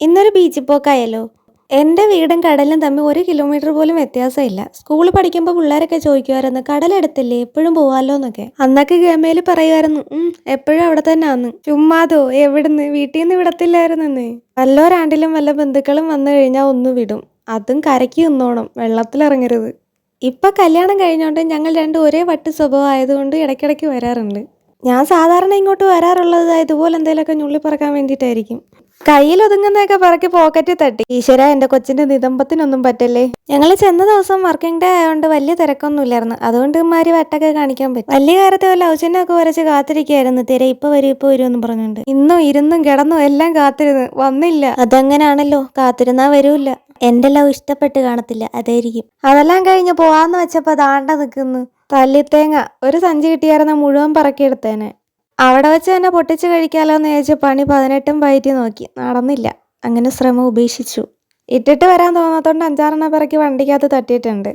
ഇന്നൊരു ബീച്ചിൽ പോക്കായല്ലോ. എന്റെ വീടും കടലും തമ്മിൽ ഒരു കിലോമീറ്റർ പോലും വ്യത്യാസമില്ല. സ്കൂളിൽ പഠിക്കുമ്പോൾ പിള്ളേരൊക്കെ ചോദിക്കുമായിരുന്നു കടലെടുത്തില്ലേ എപ്പോഴും പോവാലോ? എന്നൊക്കെ. അന്നൊക്കെ ഗമയിൽ പറയുമായിരുന്നു എപ്പോഴും അവിടെ തന്നെ ആന്ന് ചുമ്മാതോ എവിടുന്ന്? വീട്ടിൽ നിന്ന് വിടത്തില്ലായിരുന്നെന്ന്. വല്ലോരാണ്ടിലും വല്ല ബന്ധുക്കളും വന്നു കഴിഞ്ഞാൽ ഒന്ന് വിടും. അതും കരയ്ക്ക് നിന്നോണം വെള്ളത്തിലിറങ്ങരുത് ഇപ്പം കല്യാണം കഴിഞ്ഞോണ്ട് ഞങ്ങൾ രണ്ടും ഒരേ വട്ട് സ്വഭാവം ആയതുകൊണ്ട് ഇടയ്ക്കിടയ്ക്ക് വരാറുണ്ട്. ഞാൻ സാധാരണ ഇങ്ങോട്ട് വരാറുള്ളത് ഇതുപോലെ എന്തെങ്കിലുമൊക്കെ ഞുള്ളി പറക്കാൻ വേണ്ടിയിട്ടായിരിക്കും. കയ്യിൽ ഒതുങ്ങുന്നതൊക്കെ പറക്കി പോക്കറ്റ് തട്ടി. ഈശ്വര എന്റെ കൊച്ചിന്റെ നിതമ്പത്തിനൊന്നും പറ്റല്ലേ? ഞങ്ങൾ ചെന്ന ദിവസം വർക്കിംഗ് ഡേ ആയതുകൊണ്ട് വലിയ തിരക്കൊന്നും ഇല്ലായിരുന്നു അതുകൊണ്ട് ഇമാരി വട്ടൊക്കെ കാണിക്കാൻ പറ്റും. വലിയ കാര്യത്തെ വല്ല ഔചന്യൊക്കെ വരച്ച് കാത്തിരിക്കായിരുന്നു തിര ഇപ്പൊ വരും ഇപ്പൊ വരും എന്ന് പറഞ്ഞുകൊണ്ട്. ഇന്നും ഇരുന്നും കിടന്നും എല്ലാം കാത്തിരുന്നു വന്നില്ല. അതങ്ങനാണല്ലോ. കാത്തിരുന്നാ വരൂല്ല. എന്റെ ലവ് ഇഷ്ടപ്പെട്ട് കാണത്തില്ല. അതായിരിക്കും. അതെല്ലാം കഴിഞ്ഞ് പോവാന്ന് വെച്ചപ്പോ ദാണ്ട നിൽക്കുന്നു തല്ലിത്തേങ്ങ. ഒരു സഞ്ചി കിട്ടിയായിരുന്ന മുഴുവൻ പറക്കിയെടുത്തേനെ. അവിടെ വെച്ച് തന്നെ പൊട്ടിച്ച് കഴിക്കാലോ എന്ന് ചോദിച്ച പണി പതിനെട്ടും പയറ്റി നോക്കി. നടന്നില്ല. അങ്ങനെ ശ്രമം ഉപേക്ഷിച്ചു. ഇട്ടിട്ട് വരാൻ തോന്നാത്തോണ്ട് അഞ്ചാറെണ്ണം പിറക്കി വണ്ടിക്കകത്ത് തട്ടിയിട്ടുണ്ട്.